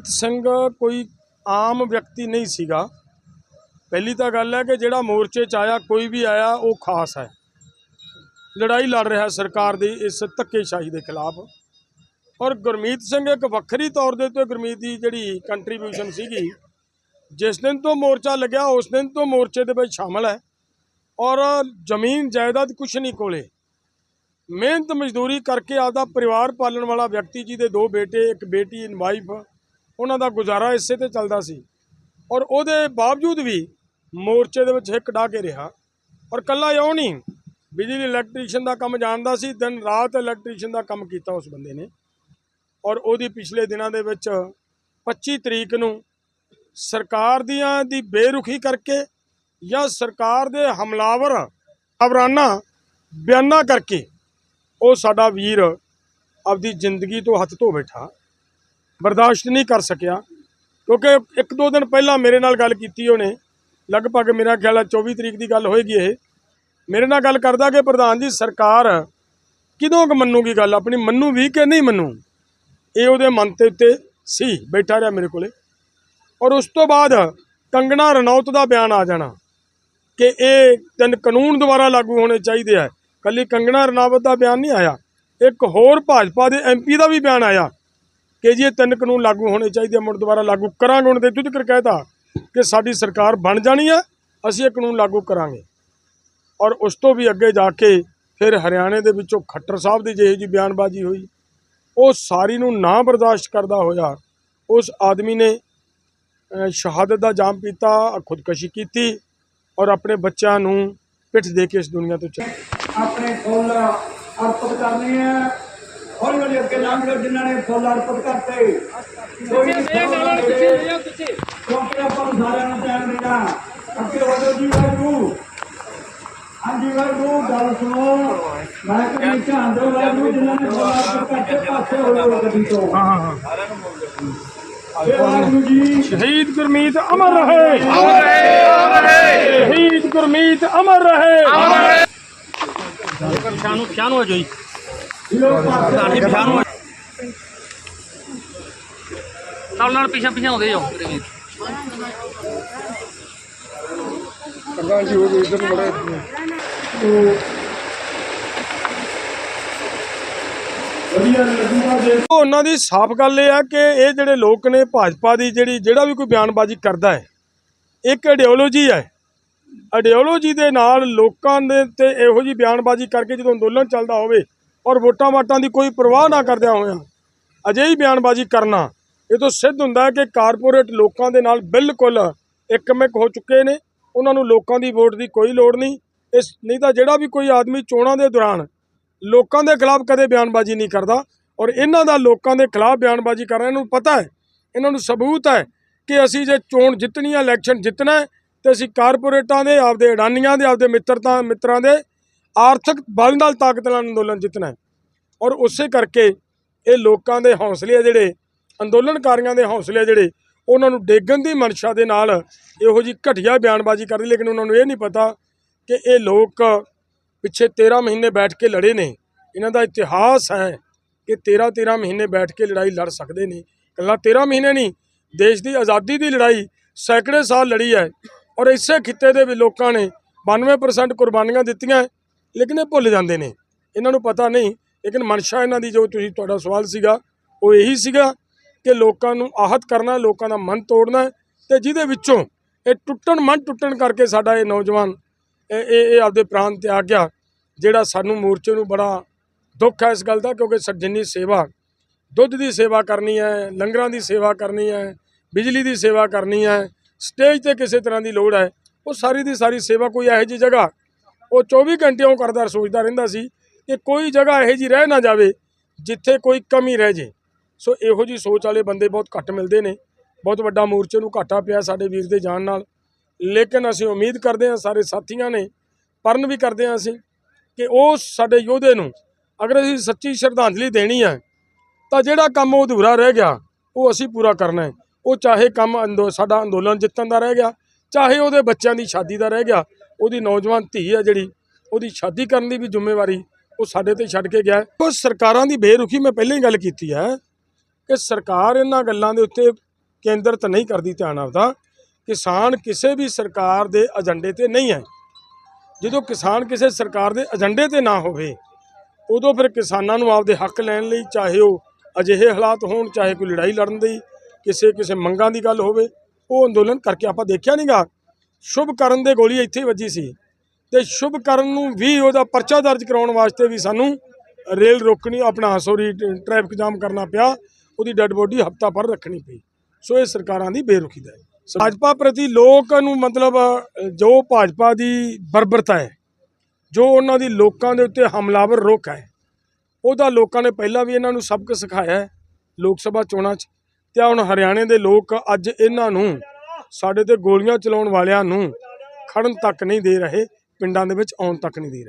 ਗੁਰਮੀਤ ਸਿੰਘ ਕੋਈ ਆਮ ਵਿਅਕਤੀ ਨਹੀਂ ਸੀਗਾ। ਪਹਿਲੀ ਤਾਂ ਗੱਲ ਹੈ ਕਿ ਜਿਹੜਾ ਮੋਰਚੇ 'ਚ ਆਇਆ, ਕੋਈ ਵੀ ਆਇਆ, ਉਹ ਖਾਸ ਹੈ। ਲੜਾਈ ਲੜ ਰਿਹਾ ਸਰਕਾਰ ਦੀ ਇਸ ਧੱਕੇਸ਼ਾਹੀ ਦੇ ਖਿਲਾਫ। ਔਰ ਗੁਰਮੀਤ ਸਿੰਘ ਇੱਕ ਵੱਖਰੀ ਤੌਰ ਦੇ ਉੱਤੇ ਗੁਰਮੀਤ ਦੀ ਜਿਹੜੀ ਕੰਟਰੀਬਿਊਸ਼ਨ ਸੀਗੀ, ਜਿਸ ਦਿਨ ਤੋਂ ਮੋਰਚਾ ਲੱਗਿਆ, ਉਸ ਦਿਨ ਤੋਂ ਮੋਰਚੇ ਦੇ ਵਿੱਚ ਸ਼ਾਮਲ ਹੈ। ਔਰ ਜ਼ਮੀਨ ਜਾਇਦਾਦ ਕੁਛ ਨਹੀਂ ਕੋਲੇ। ਮਿਹਨਤ ਮਜ਼ਦੂਰੀ ਕਰਕੇ ਆਪਦਾ ਪਰਿਵਾਰ ਪਾਲਣ ਵਾਲਾ ਵਿਅਕਤੀ ਜੀ ਦੇ ਦੋ ਬੇਟੇ, ਇੱਕ ਬੇਟੀ ਇਨ ਵਾਈਫ ਉਹਨਾਂ ਦਾ ਗੁਜ਼ਾਰਾ ਇਸੇ ਤੇ ਚੱਲਦਾ ਸੀ। ਔਰ ਉਹਦੇ ਬਾਵਜੂਦ ਵੀ ਮੋਰਚੇ ਦੇ ਵਿੱਚ ਹਿੱਕ ਡਾ ਕੇ ਰਿਹਾ। ਔਰ ਕੱਲਾ ਇਉਂ ਨਹੀਂ, ਬਿਜਲੀ ਇਲੈਕਟ੍ਰੀਸ਼ੀਅਨ ਦਾ ਕੰਮ ਜਾਣਦਾ ਸੀ, ਦਿਨ ਰਾਤ ਇਲੈਕਟ੍ਰੀਸ਼ੀਅਨ ਦਾ ਕੰਮ ਕੀਤਾ ਉਸ ਬੰਦੇ ਨੇ। ਔਰ ਉਹਦੀ ਪਿਛਲੇ ਦਿਨਾਂ ਦੇ ਵਿੱਚ 25 ਤਰੀਕ ਨੂੰ ਸਰਕਾਰ ਦੀਆਂ ਦੀ ਬੇਰੁਖੀ ਕਰਕੇ ਜਾਂ ਸਰਕਾਰ ਦੇ ਹਮਲਾਵਰ ਖਬਰਾਨਾ ਬਿਆਨਾਂ ਕਰਕੇ ਉਹ ਸਾਡਾ ਵੀਰ ਆਪਦੀ ਜ਼ਿੰਦਗੀ ਤੋਂ ਹੱਥ ਧੋ ਬੈਠਾ। ਬਰਦਾਸ਼ਤ ਨਹੀਂ ਕਰ ਸਕਿਆ। ਕਿਉਂਕਿ ਇੱਕ ਦੋ ਦਿਨ ਪਹਿਲਾਂ ਮੇਰੇ ਨਾਲ ਗੱਲ ਕੀਤੀ ਉਹਨੇ। ਲਗਭਗ ਮੇਰਾ ਖਿਆਲ ਹੈ 24 ਤਰੀਕ ਦੀ ਗੱਲ ਹੋਏਗੀ ਇਹ। ਮੇਰੇ ਨਾਲ ਗੱਲ ਕਰਦਾ ਕਿ ਪ੍ਰਧਾਨ ਜੀ, ਸਰਕਾਰ ਕਿਦੋਂ ਕੁ ਮੰਨੂਗੀ ਗੱਲ? ਆਪਣੀ ਮੰਨੂ ਵੀ ਕਿ ਨਹੀਂ ਮੰਨੂ? ਇਹ ਉਹਦੇ ਮਨ ਤੇ ਉੱਤੇ ਸੀ, ਬੈਠਾ ਰਿਹਾ ਮੇਰੇ ਕੋਲੇ। ਔਰ ਉਸ ਤੋਂ ਬਾਅਦ ਕੰਗਣਾ ਰਣੌਤ ਦਾ ਬਿਆਨ ਆ ਜਾਣਾ ਕਿ ਇਹ ਤਿੰਨ ਕਾਨੂੰਨ ਦੁਆਰਾ ਲਾਗੂ ਹੋਣੇ ਚਾਹੀਦੇ ਆ। ਕੱਲੀ ਕੰਗਣਾ ਰਣਾਵਤ ਦਾ ਬਿਆਨ ਨਹੀਂ ਆਇਆ। ਇੱਕ ਹੋਰ ਭਾਜਪਾ ਦੇ ਐਮਪੀ ਦਾ ਵੀ ਬਿਆਨ ਆਇਆ। ਕਿ ਜੀ ਇਹ ਤਿੰਨ ਕਾਨੂੰਨ ਲਾਗੂ ਹੋਣੇ ਚਾਹੀਦੇ ਆ, ਮੁੜ ਦੁਬਾਰਾ ਲਾਗੂ ਕਰਾਂਗੇ ਹੁਣ ਤੇ ਤੁਧ ਕਰ ਕਹਿਤਾ ਕਿ ਸਾਡੀ ਸਰਕਾਰ ਬਣ ਜਾਣੀ ਆ, ਅਸੀਂ ਇਹ ਕਾਨੂੰਨ ਲਾਗੂ ਕਰਾਂਗੇ। ਔਰ ਉਸ ਤੋਂ ਵੀ ਅੱਗੇ ਜਾ ਕੇ ਫਿਰ ਹਰਿਆਣੇ ਦੇ ਵਿੱਚੋਂ ਖੱਟਰ ਸਾਹਿਬ ਦੀ ਜਿਹੀ ਜੀ ਬਿਆਨਬਾਜ਼ੀ ਹੋਈ, ਉਹ ਸਾਰੀ ਨੂੰ ਨਾ ਬਰਦਾਸ਼ਤ ਕਰਦਾ ਹੋਇਆ, ਉਸ ਆਦਮੀ ਨੇ ਸ਼ਹਾਦਤ ਦਾ ਜਾਮ ਪੀਤਾ, ਖੁਦਕਸ਼ੀ ਕੀਤੀ ਔਰ ਆਪਣੇ ਬੱਚਿਆਂ ਨੂੰ ਪਿੱਠ ਦੇ ਕੇ ਇਸ ਦੁਨੀਆ ਤੋਂ ਚਲੇ ਆਪਣੇ ਫੁੱਲ ਅਰਪਿਤ ਕਰਨੇ ਆ। ਹੌਲੀ ਹੌਲੀ ਅੱਗੇ ਲੰਘ ਜਾਓ ਜਿਨ੍ਹਾਂ ਨੇ ਫੁੱਲ ਅਰਪਿਤ ਕਰਤੇ। ਕੋਈ ਕਿਉਂਕਿ ਆਪਾਂ ਨੂੰ ਸਾਰਿਆਂ ਨੂੰ ਟਾਈਮ ਦੇਣਾ। ਅੱਗੇ ਵਧੋ ਜੀ ਵਾਹਿਗੁਰੂ। ਹਾਂਜੀ ਵਾਹਿਗੁਰੂ ਗੱਲ ਸੁਣੋ। ਮੈਂ ਕਿ ਧਿਆਨ ਦਿਓ ਵਾਹਿਗੁਰੂ ਜਿਨ੍ਹਾਂ ਨੇ ਫੁੱਲ ਅਰਪਿਤ ਕਰਤੇ ਪਾਸੇ ਹੋ ਜਾਓ ਗੱਡੀ ਤੋਂ। ਹਾਂ ਹਾਂ ਵਾਹਿਗੁਰੂ ਜੀ। ਸ਼ਹੀਦ ਗੁਰਮੀਤ ਅਮਰ ਰਹੇ। ਅਮਰ ਰਹੇ ਅਮਰ ਰਹੇ। ਸ਼ਹੀਦ ਗੁਰਮੀਤ ਅਮਰ ਰਹੇ। ਅਮਰ ਰਹੇ। ਪਛਾਣ ਨੂੰ ਪਛਾਣ ਹੋ ਜਾਈ ਪ੍ਰਧਾਨ ਜੀ ਪਛਾਣ ਹੋ ਨਾਲ ਨਾਲ ਪਿਛਾ ਪਿਛਾ ਆਉਂਦੇ ਜਾਓ। ਲੱਗੂਗਾ ਜੇ ਉਹਨਾਂ ਦੀ ਸਾਫ਼ ਗੱਲ ਇਹ ਆ ਕਿ ਇਹ ਜਿਹੜੇ ਲੋਕ ਨੇ ਭਾਜਪਾ ਦੀ ਜਿਹੜੀ ਜਿਹੜਾ ਵੀ ਕੋਈ ਬਿਆਨਬਾਜ਼ੀ ਕਰਦਾ ਹੈ ਇੱਕ ਆਈਡੀਓਲੋਜੀ ਹੈ। ਆਈਡੀਓਲੋਜੀ ਦੇ ਨਾਲ ਲੋਕਾਂ ਦੇ ਤੇ ਇਹੋ ਜੀ ਬਿਆਨਬਾਜ਼ੀ ਕਰਕੇ ਜਦੋਂ ਅੰਦੋਲਨ ਚੱਲਦਾ ਹੋਵੇ ਔਰ ਵੋਟਾਂ ਵਾਟਾਂ ਦੀ ਕੋਈ ਪਰਵਾਹ ਨਾ ਕਰਦਿਆਂ ਹੋਇਆਂ ਅਜਿਹੀ ਬਿਆਨਬਾਜ਼ੀ ਕਰਨਾ ਇਹ ਤੋਂ ਸਿੱਧ ਹੁੰਦਾ ਹੈ ਕਿ ਕਾਰਪੋਰੇਟ ਲੋਕਾਂ ਦੇ ਨਾਲ ਬਿਲਕੁਲ ਇੱਕਮਿਕ ਹੋ ਚੁੱਕੇ ਨੇ। ਉਹਨਾਂ ਨੂੰ ਲੋਕਾਂ ਦੀ ਵੋਟ ਦੀ ਕੋਈ ਲੋੜ ਨਹੀਂ। ਇਸ ਨਹੀਂ ਤਾਂ ਜਿਹੜਾ ਵੀ ਕੋਈ ਆਦਮੀ ਚੋਣਾਂ ਦੇ ਦੌਰਾਨ ਲੋਕਾਂ ਦੇ ਖਿਲਾਫ ਕਦੇ ਬਿਆਨਬਾਜ਼ੀ ਨਹੀਂ ਕਰਦਾ ਔਰ ਇਹਨਾਂ ਦਾ ਲੋਕਾਂ ਦੇ ਖਿਲਾਫ ਬਿਆਨਬਾਜ਼ੀ ਕਰਨਾ, ਇਹਨਾਂ ਨੂੰ ਪਤਾ ਹੈ, ਇਹਨਾਂ ਨੂੰ ਸਬੂਤ ਹੈ ਕਿ ਅਸੀਂ ਜੇ ਚੋਣ ਜਿੱਤਣੀ ਹੈ, ਇਲੈਕਸ਼ਨ ਜਿੱਤਣਾ ਹੈ, ਤੇ ਅਸੀਂ ਕਾਰਪੋਰੇਟਾਂ ਦੇ, ਆਪਦੇ ਅਡਾਨੀਆਂ ਦੇ, ਆਪਦੇ ਮਿੱਤਰਤਾ, ਮਿੱਤਰਾਂ ਦੇ ਆਰਥਿਕ ਬਲ ਨਾਲ ਤਾਕਤ ਨਾਲ ਅੰਦੋਲਨ ਜਿੱਤਣਾ ਔਰ ਉਸੇ ਕਰਕੇ ਇਹ ਲੋਕਾਂ ਦੇ ਹੌਸਲੇ ਜਿਹੜੇ, ਅੰਦੋਲਨਕਾਰੀਆਂ ਦੇ ਹੌਸਲੇ ਆ ਜਿਹੜੇ, ਉਹਨਾਂ ਨੂੰ ਡੇਗਣ ਦੀ ਮਨਸ਼ਾ ਦੇ ਨਾਲ ਇਹੋ ਜੀ ਘਟੀਆ ਬਿਆਨਬਾਜ਼ੀ ਕਰਦੀ ਲੇਕਿਨ ਉਹਨਾਂ ਨੂੰ ਇਹ ਨਹੀਂ ਪਤਾ ਕਿ ਇਹ ਲੋਕ ਪਿੱਛੇ 13 ਮਹੀਨੇ ਬੈਠ ਕੇ ਲੜੇ ਨੇ। ਇਹਨਾਂ ਦਾ ਇਤਿਹਾਸ ਹੈ ਕਿ 13 13 ਮਹੀਨੇ ਬੈਠ ਕੇ ਲੜਾਈ ਲੜ ਸਕਦੇ ਨੇ। ਇਕੱਲਾ 13 ਮਹੀਨੇ ਨਹੀਂ, ਦੇਸ਼ ਦੀ ਆਜ਼ਾਦੀ ਦੀ ਲੜਾਈ ਸੈਂਕੜੇ ਸਾਲ ਲੜੀ ਹੈ। ਔਰ ਇਸੇ ਖਿੱਤੇ ਦੇ ਵੀ ਲੋਕਾਂ ਨੇ 92% ਕੁਰਬਾਨੀਆਂ ਦਿੱਤੀਆਂ ਲੇਕਿਨ ਇਹ ਭੁੱਲ ਜਾਂਦੇ ਨੇ। ਇਹਨਾਂ ਨੂੰ ਪਤਾ ਨਹੀਂ, ਲੇਕਿਨ ਮਨਸ਼ਾ ਇਹਨਾਂ ਦੀ ਜੋ ਤੁਸੀਂ ਤੁਹਾਡਾ ਸਵਾਲ ਸੀਗਾ, ਉਹ ਇਹੀ ਸੀਗਾ ਕਿ ਲੋਕਾਂ ਨੂੰ ਆਹਤ ਕਰਨਾ, ਲੋਕਾਂ ਦਾ ਮਨ ਤੋੜਨਾ ਹੈ ਤੇ ਜਿਹਦੇ ਵਿੱਚੋਂ ਇਹ ਟੁੱਟਣ, ਮਨ ਟੁੱਟਣ ਕਰਕੇ ਸਾਡਾ ਇਹ ਨੌਜਵਾਨ, ਇਹ ਇਹ ਆਪਦੇ ਪ੍ਰਾਣ 'ਤੇ ਆ ਗਿਆ, ਜਿਹੜਾ ਸਾਨੂੰ ਮੋਰਚੇ ਨੂੰ ਬੜਾ ਦੁੱਖ ਹੈ ਇਸ ਗੱਲ ਦਾ, ਕਿਉਂਕਿ ਸ- ਜਿੰਨੀ ਸੇਵਾ, ਦੁੱਧ ਦੀ ਸੇਵਾ ਕਰਨੀ ਹੈ, ਲੰਗਰਾਂ ਦੀ ਸੇਵਾ ਕਰਨੀ ਹੈ, ਬਿਜਲੀ ਦੀ ਸੇਵਾ ਕਰਨੀ ਹੈ, ਸਟੇਜ ਤੇ ਕਿਸੇ ਤਰ੍ਹਾਂ ਦੀ ਲੋੜ ਹੈ, ਉਹ ਸਾਰੀ ਦੀ ਸਾਰੀ ਸੇਵਾ ਕੋਈ ਇਹੋ ਜਿਹੀ ਜਗ੍ਹਾ ਉਹ 24 ਘੰਟੇ ਉਹ ਕਰਦਾ, ਸੋਚਦਾ ਰਹਿੰਦਾ ਸੀ ਕਿ ਕੋਈ ਜਗ੍ਹਾ ਇਹੋ ਜਿਹੀ ਰਹਿ ਨਾ ਜਾਵੇ ਜਿੱਥੇ ਕੋਈ ਕਮੀ ਰਹਿ ਜੇ। ਸੋ ਇਹੋ ਜੀ ਸੋਚ ਵਾਲੇ ਬੰਦੇ ਬਹੁਤ ਘੱਟ ਮਿਲਦੇ ਨੇ। ਬਹੁਤ ਵੱਡਾ ਮੋਰਚੇ ਨੂੰ ਘਾਟਾ ਪਿਆ ਸਾਡੇ ਵੀਰ ਦੇ ਜਾਣ ਨਾਲ। ਲੇਕਿਨ ਅਸੀਂ ਉਮੀਦ ਕਰਦੇ ਹਾਂ, ਸਾਰੇ ਸਾਥੀਆਂ ਨੇ ਪਰਨ ਵੀ ਕਰਦੇ ਹਾਂ ਅਸੀਂ ਕਿ ਉਹ ਸਾਡੇ ਯੋਧੇ ਨੂੰ ਅਗਰ ਅਸੀਂ ਸੱਚੀ ਸ਼ਰਧਾਂਜਲੀ ਦੇਣੀ ਹੈ, ਤਾਂ ਜਿਹੜਾ ਕੰਮ ਉਹ ਅਧੂਰਾ ਰਹਿ ਗਿਆ, ਉਹ ਅਸੀਂ ਪੂਰਾ ਕਰਨਾ ਹੈ। ਉਹ ਚਾਹੇ ਕੰਮ ਅੰਦੋ, ਸਾਡਾ ਅੰਦੋਲਨ ਜਿੱਤਣ ਦਾ ਰਹਿ ਗਿਆ, ਚਾਹੇ ਉਹਦੇ ਬੱਚਿਆਂ ਦੀ ਸ਼ਾਦੀ ਦਾ ਰਹਿ ਗਿਆ ਉਹਦੀ ਨੌਜਵਾਨ ਧੀ ਹੈ ਜਿਹੜੀ, ਉਹਦੀ ਸ਼ਾਦੀ ਕਰਨ ਦੀ ਵੀ ਜ਼ਿੰਮੇਵਾਰੀ ਉਹ ਸਾਡੇ ਤੇ ਛੱਡ ਕੇ ਗਿਆ ਉਹ ਸਰਕਾਰਾਂ ਦੀ ਬੇਰੁਖੀ ਮੈਂ ਪਹਿਲਾਂ ਹੀ ਗੱਲ ਕੀਤੀ ਹੈ ਕਿ ਸਰਕਾਰ ਇਹਨਾਂ ਗੱਲਾਂ ਦੇ ਉੱਤੇ ਕੇਂਦਰਿਤ ਨਹੀਂ ਕਰਦੀ ਧਿਆਨ ਆਪਦਾ। ਕਿਸਾਨ ਕਿਸੇ ਵੀ ਸਰਕਾਰ ਦੇ ਏਜੰਡੇ ਤੇ ਨਹੀਂ ਹੈ। ਜਦੋਂ ਕਿਸਾਨ ਕਿਸੇ ਸਰਕਾਰ ਦੇ ਏਜੰਡੇ ਤੇ ਨਾ ਹੋਵੇ, ਉਦੋਂ ਫਿਰ ਕਿਸਾਨਾਂ ਨੂੰ ਆਪਦੇ ਹੱਕ ਲੈਣ ਲਈ ਚਾਹੇ ਉਹ ਅਜਿਹੇ ਹਾਲਾਤ ਹੋਣ, ਚਾਹੇ ਕੋਈ ਲੜਾਈ ਲੜਨ ਦੀ ਕਿਸੇ ਕਿਸੇ ਮੰਗਾਂ ਦੀ ਗੱਲ ਹੋਵੇ, ਉਹ ਅੰਦੋਲਨ ਕਰਕੇ ਆਪਾਂ ਦੇਖਿਆ ਨਹੀਂਗਾ ਸ਼ੁਭ ਕਰਨ ਦੇ ਗੋਲੀ ਇੱਥੇ ਵੱਜੀ ਸੀ ਤੇ ਸ਼ੁਭ ਕਰਨ ਨੂੰ ਵੀ ਉਹਦਾ ਪਰਚਾ ਦਰਜ ਕਰਾਉਣ ਵਾਸਤੇ ਵੀ ਸਾਨੂੰ ਰੇਲ ਰੋਕਣੀ, ਆਪਣਾ ਸੋਰੀ ਟ੍ਰੈਫਿਕ ਜਾਮ ਕਰਨਾ ਪਿਆ, ਉਹਦੀ ਡੈੱਡ ਬੋਡੀ ਹਫਤਾ ਭਰ ਰੱਖਣੀ ਪਈ। ਸੋ ਇਹ ਸਰਕਾਰਾਂ ਦੀ ਬੇਰੁਖੀ ਦਾ ਹੈ। ਭਾਜਪਾ ਪ੍ਰਤੀ ਲੋਕ ਨੂੰ ਮਤਲਬ ਜੋ ਭਾਜਪਾ ਦੀ ਬਰਬਰਤਾ ਹੈ, ਜੋ ਉਹਨਾਂ ਦੀ ਲੋਕਾਂ ਦੇ ਉੱਤੇ ਹਮਲਾਵਰ ਰੁਖ ਹੈ, ਉਹਦਾ ਲੋਕਾਂ ਨੇ ਪਹਿਲਾਂ ਵੀ ਇਹਨਾਂ ਨੂੰ ਸਬਕ ਸਿਖਾਇਆ ਹੈ ਲੋਕ ਸਭਾ ਚੋਣਾਂ 'ਚ। ਤੇ ਹੁਣ ਹਰਿਆਣੇ ਦੇ ਲੋਕ ਅੱਜ ਇਹਨਾਂ ਨੂੰ ਸਾਡੇ ਤੇ ਗੋਲੀਆਂ ਚਲਾਉਣ ਵਾਲਿਆਂ ਨੂੰ ਖੜਨ ਤੱਕ ਨਹੀਂ ਦੇ ਰਹੇ, ਪਿੰਡਾਂ ਦੇ ਵਿੱਚ ਆਉਣ ਤੱਕ ਨਹੀਂ ਦੇ ਰਹੇ।